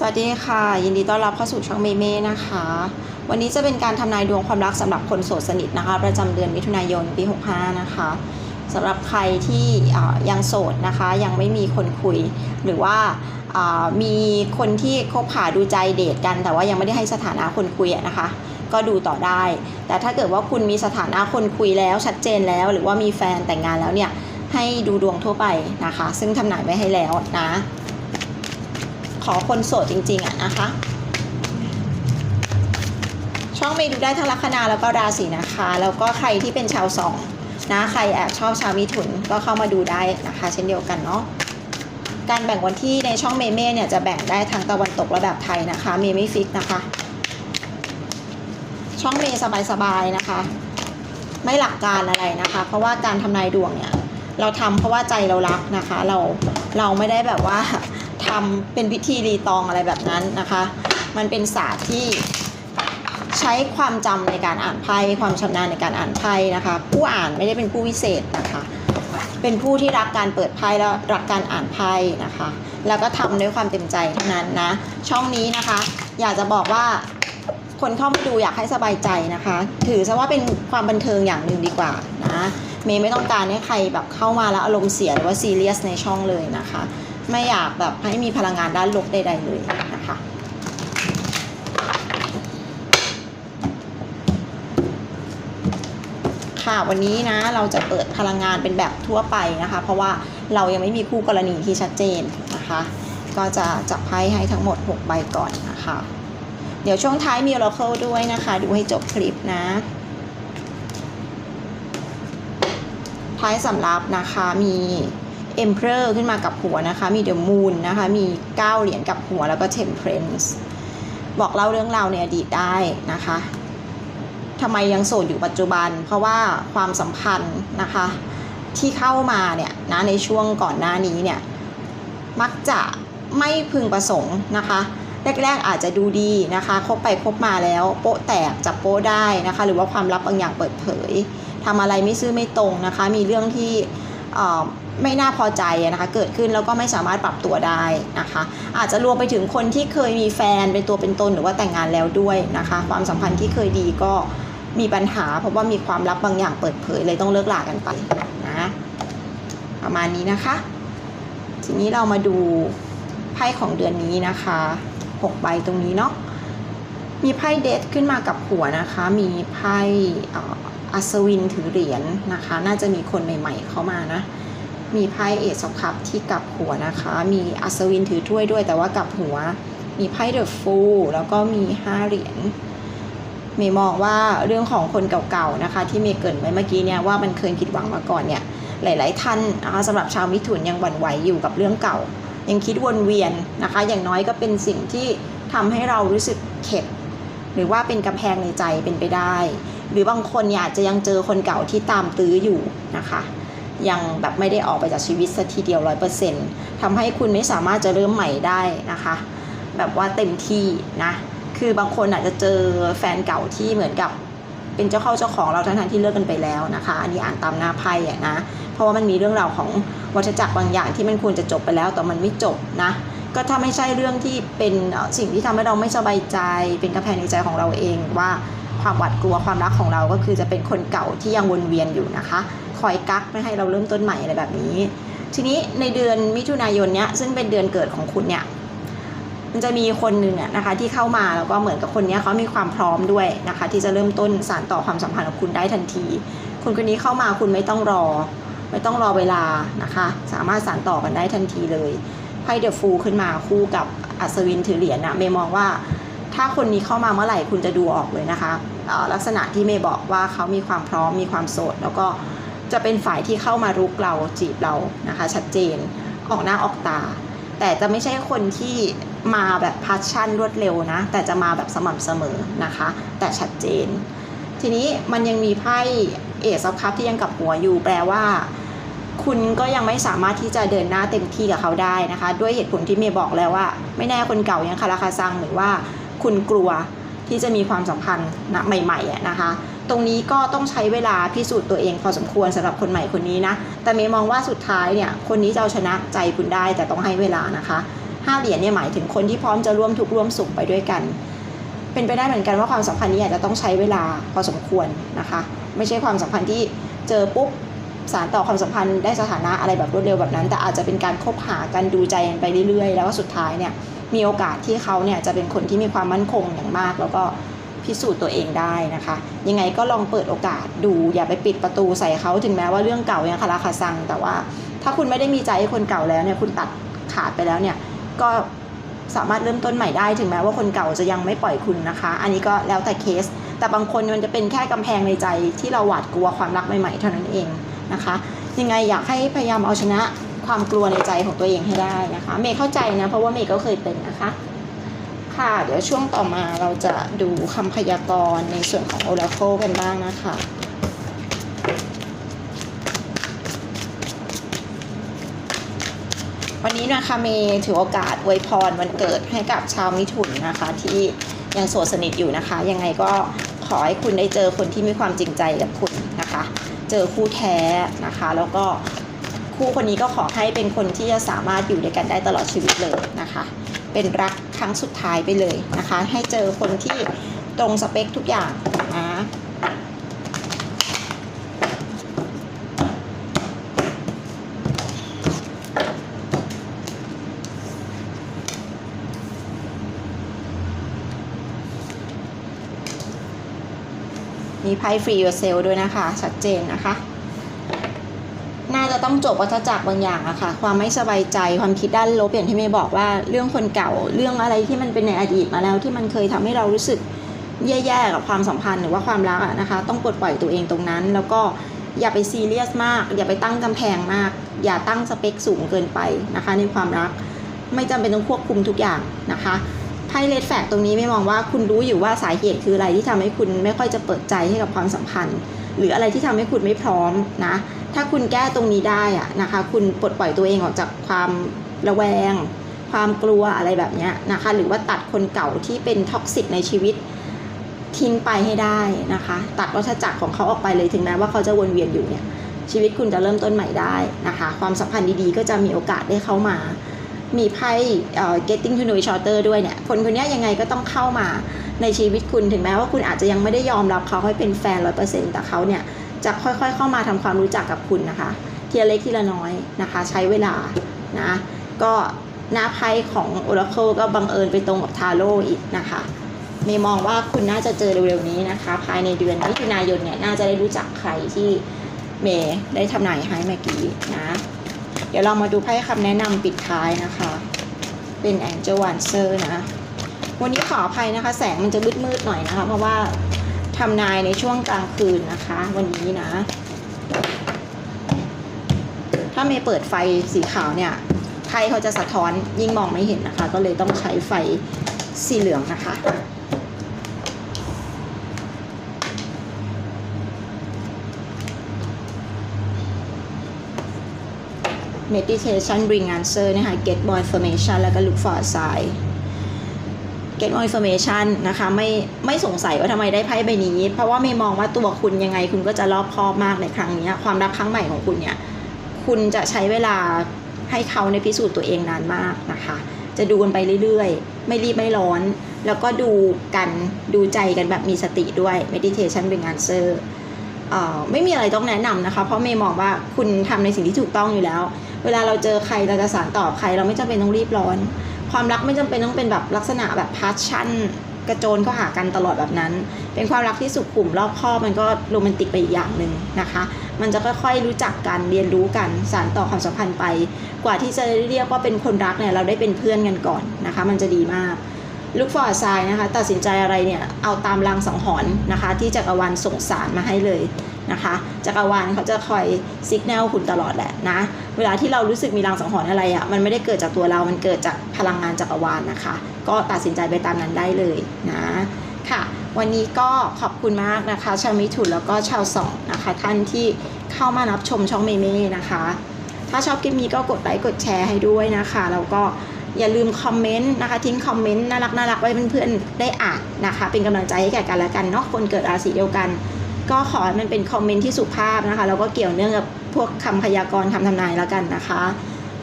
สวัสดีค่ะ ยินดีต้อนรับเข้าสู่ช่องเมเม่นะคะ วันนี้จะเป็นการทำนายดวงความรักสำหรับคนโสดสนิทนะคะ ประจำเดือนมิถุนายนปี 65 นะคะสำหรับใครที่ยังโสดนะคะ ยังไม่มีคนคุย หรือว่ามีคนที่คบหาดูใจเดทกัน แต่ว่ายังไม่ได้ให้สถานะคนคุยนะคะ ก็ดูต่อได้ แต่ถ้าเกิดว่าคุณมีสถานะคนคุยแล้วชัดเจนแล้ว หรือว่ามีแฟนแต่งงานแล้วเนี่ยให้ดูดวงทั่วไปนะคะ ซึ่งทำนายไว้ให้แล้วนะ อคนโสดจริง ๆอะนะคะ ช่องเมย์ดูได้ทั้งลัคนาแล้วก็ราศีนะคะ แล้วก็ใครที่เป็นชาวสองนะใครแอบชอบชาวมิถุนก็เข้ามาดูได้นะคะ เช่นเดียวกันเนาะการแบ่งวันที่ในช่องเมเม่เนี่ยจะแบ่งได้ทั้งตะวันตกและแบบไทยนะคะ เมย์ไม่ฟิกนะคะ ช่องเมย์สบายๆนะคะ ไม่หลักการอะไรนะคะ เพราะว่าการทำนายดวงเนี่ย เราทำเพราะว่าใจเรารักนะคะ เราเราไม่ได้แบบว่า ทำเป็นพิธีรีตองอะไรแบบนั้นนะคะ มันเป็นศาสตร์ที่ใช้ความจำในการอ่านไพ่ความชำนาญในการอ่านไพ่นะคะ ผู้อ่านไม่ได้เป็นผู้วิเศษนะคะ เป็นผู้ที่รักการเปิดไพ่แล้วรักการอ่านไพ่นะคะ แล้วก็ทำด้วยความเต็มใจเท่านั้นนะ ช่องนี้นะคะ อยากจะบอกว่าคนเข้ามาดูอยากให้สบายใจนะคะ ถือซะว่าเป็นความบันเทิงอย่างหนึ่งดีกว่านะ เมย์ไม่ต้องการให้ใครแบบเข้ามาแล้วอารมณ์เสียหรือว่าซีเรียสในช่องเลยนะคะ ไม่อยากแบบให้มีพลังงานด้านลบใดๆเลยนะคะค่ะวันนี้นะเราจะเปิดพลังงานเป็นแบบทั่วไปนะคะ เพราะว่าเรายังไม่มีคู่กรณีที่ชัดเจนนะคะ ก็จะจับไพ่ให้ทั้งหมด 6 ใบก่อนนะคะ เดี๋ยวช่วงท้ายมี Oracle ด้วยนะคะ ดูให้จบคลิปนะ ท้ายสำรับนะคะมี Emperor ขึ้นมากับหัวนะคะ มี The Moon นะคะ มี 9 เหรียญกับหัวแล้วก็ Temperance บอกเล่าเรื่องราวในอดีตได้นะคะทำไมยังโสดอยู่ปัจจุบัน เพราะว่าความสัมพันธ์นะคะที่เข้ามาเนี่ยนะในช่วงก่อนหน้านี้เนี่ยมักจะไม่พึงประสงค์นะคะแรกๆอาจจะดูดีนะคะคบไปคบมาแล้วโป๊ะแตกจับโป๊ะได้นะคะ หรือว่าความลับบางอย่างเปิดเผยทำอะไรไม่ซื่อไม่ตรงนะคะ มีเรื่องที่ ไม่น่าพอใจนะคะเกิดขึ้นแล้วก็ไม่สามารถปรับตัวได้นะคะ อาจจะรวมไปถึงคนที่เคยมีแฟนเป็นตัวเป็นตนหรือว่าแต่งงานแล้วด้วยนะคะ ความสัมพันธ์ที่เคยดีก็มีปัญหา เพราะว่ามีความลับบางอย่างเปิดเผยเลยต้องเลิกลากันไปนะประมาณนี้นะคะ ทีนี้เรามาดูไพ่ของเดือนนี้นะคะ6ใบตรงนี้เนาะมีไพ่เดทขึ้นมากับหัวนะคะ มีไพ่อัศวินถือเหรียญนะคะ น่าจะมีคนใหม่ ๆ เข้ามานะ มีไพ่เอส of cup ที่กลับหัวนะคะ มีอัศวินถือถ้วยด้วยแต่ว่ากลับหัว มีไพ่เดอะฟูลแล้วก็มีห้าเหรียญเมย์มองว่าเรื่องของคนเก่าๆนะคะที่เมย์เกินไว้เมื่อกี้เนี่ยว่ามันเคยผิดหวังมาก่อนเนี่ยหลาย ๆ ท่านนะคะสำหรับชาวมิถุนยังหวั่นไหวอยู่กับเรื่องเก่า ยังคิดวนเวียนนะคะ อย่างน้อยก็เป็นสิ่งที่ทำให้เรารู้สึกเข็ด หรือว่าเป็นกำแพงในใจเป็นไปได้ หรือบางคนเนี่ยอาจจะยังเจอคนเก่าที่ตามตื้ออยู่นะคะ ยังแบบไม่ได้ออกไปจากชีวิตสักทีเดียวร้อยเปอร์เซ็นต์ทำให้คุณไม่สามารถจะเริ่มใหม่ได้นะคะ แบบว่าเต็มที่นะคือบางคนอาจจะเจอแฟนเก่าที่เหมือนกับเป็นเจ้าเข้าเจ้าของเราทั้งๆที่เลิกกันไปแล้วนะคะ อันนี้อ่านตามหน้าไพ่อะนะเพราะว่ามันมีเรื่องราวของวัฏจักรบางอย่างที่มันควรจะจบไปแล้วแต่มันไม่จบนะก็ถ้าไม่ใช่เรื่องที่เป็นสิ่งที่ทำให้เราไม่สบายใจ เป็นกระแพงในใจของเราเองว่าความหวาดกลัวความรักของเราก็คือจะเป็นคนเก่าที่ยังวนเวียนอยู่นะคะ คอยกักไม่ให้เราเริ่มต้นใหม่อะไรแบบนี้ ทีนี้ในเดือนมิถุนายนเนี้ยซึ่งเป็นเดือนเกิดของคุณเนี่ยมันจะมีคนหนึ่งอะนะคะที่เข้ามาแล้วก็เหมือนกับคนเนี้ยเขามีความพร้อมด้วยนะคะ ที่จะเริ่มต้นสานต่อความสัมพันธ์กับคุณได้ทันที คนคนนี้เข้ามาคุณไม่ต้องรอ ไม่ต้องรอเวลานะคะ สามารถสานต่อกันได้ทันทีเลยไพ่เดอะฟูขึ้นมาคู่กับอัศวินถือเหรียญนะเมย์มองว่า ถ้าคนนี้เข้ามาเมื่อไหร่คุณจะดูออกเลยนะคะลักษณะที่เมย์บอกว่าเขามีความพร้อมมีความโสดแล้วก็ จะเป็นฝ่ายที่เข้ามารุกเราจีบเรานะคะ ชัดเจนออกหน้าออกตา แต่จะไม่ใช่คนที่มาแบบพัชชั่นรวดเร็วนะ แต่จะมาแบบสม่ำเสมอนะคะ แต่ชัดเจน ทีนี้มันยังมีไพ่เอซอฟคัพที่ยังกับหัวอยู่แปลว่า คุณก็ยังไม่สามารถที่จะเดินหน้าเต็มที่กับเขาได้นะคะ ด้วยเหตุผลที่เมย์บอกแล้วว่า ไม่แน่คนเก่ายังคาราคาซังหรือว่าคุณกลัว ที่จะมีความสัมพันธ์นะใหม่ๆอะนะคะ ตรงนี้ก็ต้องใช้เวลาพิสูจน์ตัวเองพอสมควรสำหรับคนใหม่คนนี้นะ แต่เมย์มองว่าสุดท้ายเนี่ยคนนี้จะเอาชนะใจคุณได้แต่ต้องให้เวลานะคะห้าเหรียญเนี่ยหมายถึงคนที่พร้อมจะร่วมทุกข์ร่วมสุขไปด้วยกัน เป็นไปได้เหมือนกันว่าความสัมพันธ์นี้อาจจะต้องใช้เวลาพอสมควรนะคะ ไม่ใช่ความสัมพันธ์ที่เจอปุ๊บสารต่อความสัมพันธ์ได้สถานะอะไรแบบรวดเร็วแบบนั้น แต่อาจจะเป็นการคบหากันดูใจกันไปเรื่อยๆ แล้วก็สุดท้ายเนี่ย มีโอกาสที่เขาเนี่ยจะเป็นคนที่มีความมั่นคงอย่างมาก แล้วก็พิสูจน์ตัวเองได้นะคะ ยังไงก็ลองเปิดโอกาสดูอย่าไปปิดประตูใส่เขาถึงแม้ว่าเรื่องเก่ายังคาราคาซัง แต่ว่าถ้าคุณไม่ได้มีใจให้คนเก่าแล้วเนี่ยคุณตัดขาดไปแล้วเนี่ยก็สามารถเริ่มต้นใหม่ได้ถึงแม้ว่าคนเก่าจะยังไม่ปล่อยคุณนะคะ อันนี้ก็แล้วแต่เคส แต่บางคนมันจะเป็นแค่กำแพงในใจที่เราหวาดกลัวความรักใหม่ๆเท่านั้นเองนะคะ ยังไงอยากให้พยายามเอาชนะ ความกลัวในใจของตัวเองให้ได้นะคะ เมย์เข้าใจนะ เพราะว่าเมย์ก็เคยเป็นนะคะ ค่ะ เดี๋ยวช่วงต่อมาเราจะดูคำพยากรณ์ในส่วนของ Oracle กันบ้างนะคะวันนี้นะคะเมย์ถือโอกาสอวยพรวันเกิดให้กับชาวมิถุนนะคะ ที่ยังโสดสนิทอยู่นะคะ ยังไงก็ขอให้คุณได้เจอคนที่มีความจริงใจกับคุณนะคะ เจอคู่แท้นะคะ แล้วก็ คู่คนนี้ก็ขอให้เป็นคนที่จะสามารถอยู่ด้วยกันได้ตลอดชีวิตเลยนะคะ เป็นรักครั้งสุดท้ายไปเลยนะคะ ให้เจอคนที่ตรงสเปคทุกอย่างนะมีไพ่ฟรี yourself ด้วยนะคะ ชัดเจนนะคะ น่าจะต้องจบวัฏจักรบางอย่างอะค่ะ ความไม่สบายใจความคิดด้านลบอย่างที่เมย์บอกว่าเรื่องคนเก่าเรื่องอะไรที่มันเป็นในอดีตมาแล้วที่มันเคยทำให้เรารู้สึกแย่ๆกับความสัมพันธ์หรือว่าความรักอะนะคะ ต้องปลดปล่อยตัวเองตรงนั้น แล้วก็อย่าไปซีเรียสมาก อย่าไปตั้งกำแพงมาก อย่าตั้งสเปคสูงเกินไปนะคะ ในความรักไม่จำเป็นต้องควบคุมทุกอย่างนะคะไพ่เลดแฟกตรงนี้ไม่มองว่าคุณรู้อยู่ว่าสาเหตุคืออะไรที่ทำให้คุณไม่ค่อยจะเปิดใจให้กับความสัมพันธ์ หรืออะไรที่ทำให้คุณไม่พร้อมนะ ถ้าคุณแก้ตรงนี้ได้อะนะคะ คุณปลดปล่อยตัวเองออกจากความระแวง ความกลัวอะไรแบบนี้นะคะ หรือว่าตัดคนเก่าที่เป็นท็อกซิกในชีวิตทิ้งไปให้ได้นะคะ ตัดวัฏจักรของเขาออกไปเลยถึงแม้ว่าเขาจะวนเวียนอยู่เนี่ยชีวิตคุณจะเริ่มต้นใหม่ได้นะคะ ความสัมพันธ์ดีๆ ก็จะมีโอกาสได้เข้ามา มีไพ่เอ่อ getting to know each other ด้วยเนี่ย คนคนนี้ยยังไงก็ต้องเข้ามาในชีวิตคุณถึงแม้ว่าคุณอาจจะยังไม่ได้ยอมรับเขาให้เป็นแฟนร้อยเปอร์เซ็นต์แต่เขาเนี่ย จะค่อยๆ เข้ามาทำความรู้จักกับคุณนะคะทีละเล็กทีละน้อยนะคะ ใช้เวลานะก็หน้าไพ่ของ Oracle ก็บังเอิญไปตรงกับทาโร่อีกนะคะเมย์มองว่าคุณน่าจะเจอเร็วๆนี้นะคะ ภายในเดือนมิถุนายนเนี่ยน่าจะได้รู้จักใครที่เมย์ได้ทำนายให้เมื่อกี้นะ เดี๋ยวเรามาดูไพ่คำแนะนำปิดท้ายนะคะ เป็น Angel Answer นะ วันนี้ขออภัยนะคะ แสงมันจะมืดๆหน่อยนะคะ เพราะว่า ทำนายในช่วงกลางคืนนะคะ วันนี้นะ ถ้าเมย์เปิดไฟสีขาวเนี่ยไพ่เขาจะสะท้อนยิ่งมองไม่เห็นนะคะ ก็เลยต้องใช้ไฟสีเหลืองนะคะ meditation bring answer นะคะ get more information แล้วก็ look for a sign get more information นะคะไม่ไม่สงสัยว่าทำไมได้ไพ่ใบนี้ เพราะว่าไม่มองว่าตัวคุณยังไงคุณก็จะรอบคอบมากในครั้งนี้ความรักครั้งใหม่ของคุณเนี่ยคุณจะใช้เวลาให้เขาในพิสูจน์ตัวเองนานมากนะคะ จะดูกันไปเรื่อยๆ ไม่รีบไม่ร้อน แล้วก็ดูกันดูใจกันแบบมีสติด้วย meditation bring answer เอ่อไม่มีอะไรต้องแนะนำนะคะ เพราะเมย์มองว่าคุณทำในสิ่งที่ถูกต้องอยู่แล้ว เวลาเราเจอใครเราจะสารตอบใคร เราไม่จำเป็นต้องรีบร้อน ความรักไม่จำเป็นต้องเป็นแบบลักษณะแบบพาชั่น กระโจนเข้าหากันตลอดแบบนั้น เป็นความรักที่สุขุมรอบคอบมันก็โรแมนติกไปอีกอย่างหนึ่งนะคะ มันจะค่อยๆรู้จักกันเรียนรู้กันสานต่อความสัมพันธ์ไป กว่าที่จะเรียกว่าเป็นคนรักเนี่ยเราได้เป็นเพื่อนกันก่อนนะคะ มันจะดีมากลูกฟอร์ดไซนะคะตัดสินใจอะไรเนี่ย เอาตามรางสังหรณ์นะคะ ที่จักรวาลส่งสารมาให้เลย นะคะจักรวาลเขาจะคอยสัญญาณคุณตลอดแหละนะเวลาที่เรารู้สึกมีรางสังหรณ์อะไรอะ่ะมันไม่ได้เกิดจากตัวเรา มันเกิดจากพลังงานจักรวาลนะคะ ก็ตัดสินใจไปตามนั้นได้เลยนะค่ะ วันนี้ก็ขอบคุณมากนะคะชาวมิถุนแล้วก็ชาวสองนะคะท่านที่เข้ามารับชมช่องเมเม่นะคะ ถ้าชอบคลิปนี้ก็กดไลค์กดแชร์ให้ด้วยนะคะแล้วก็อย่าลืมคอมเมนต์นะคะทิ้งคอมเมนต์น่ารักน่ารักไว้เพื่อนๆได้อ่านนะคะ เป็นกำลังใจให้แก่กันและกันเนาะคนเกิดราศีเดียวกัน ก็ขอให้มันเป็นคอมเมนต์ที่สุภาพนะคะแล้วก็เกี่ยวเนื่องกับพวกคำพยากรณ์คำทำนายแล้วกันนะคะ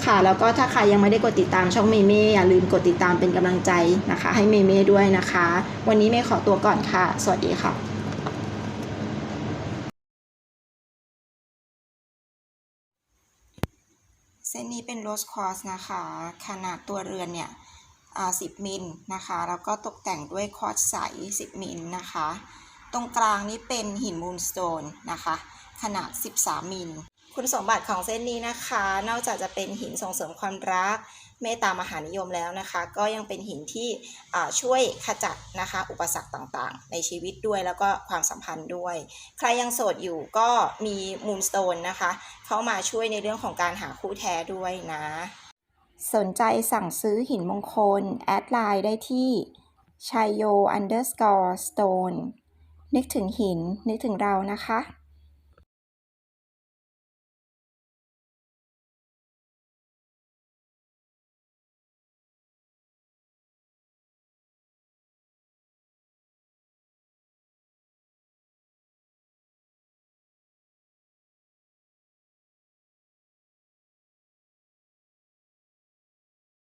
ค่ะแล้วก็ถ้าใครยังไม่ได้กดติดตามช่องเมเม่อย่าลืมกดติดตามเป็นกำลังใจนะคะ ให้เมเม่ด้วยนะคะ วันนี้เมย์ขอตัวก่อนค่ะ สวัสดีค่ะเส้นนี้เป็นโรสคอสนะคะ ขนาดตัวเรือนเนี่ย10มิลนะคะ แล้วก็ตกแต่งด้วยคอตซ์ใส 10 มิลนะคะ ตรงกลางนี้เป็นหินมูนสโตนนะคะ ขนาด 13 มิล คุณสมบัติของเส้นนี้นะคะ นอกจากจะเป็นหินส่งเสริมความรัก เมตตามหานิยมแล้วนะคะ ก็ยังเป็นหินที่ช่วยขจัดนะคะ อุปสรรคต่างๆ ในชีวิตด้วยแล้วก็ความสัมพันธ์ด้วย ใครยังโสดอยู่ก็มีมูนสโตนนะคะ เข้ามาช่วยในเรื่องของการหาคู่แท้ด้วยนะ สนใจสั่งซื้อหินมงคล แอดไลน์ได้ที่ชัยโย underscore stone นึกถึงหิน นึกถึงเรานะคะ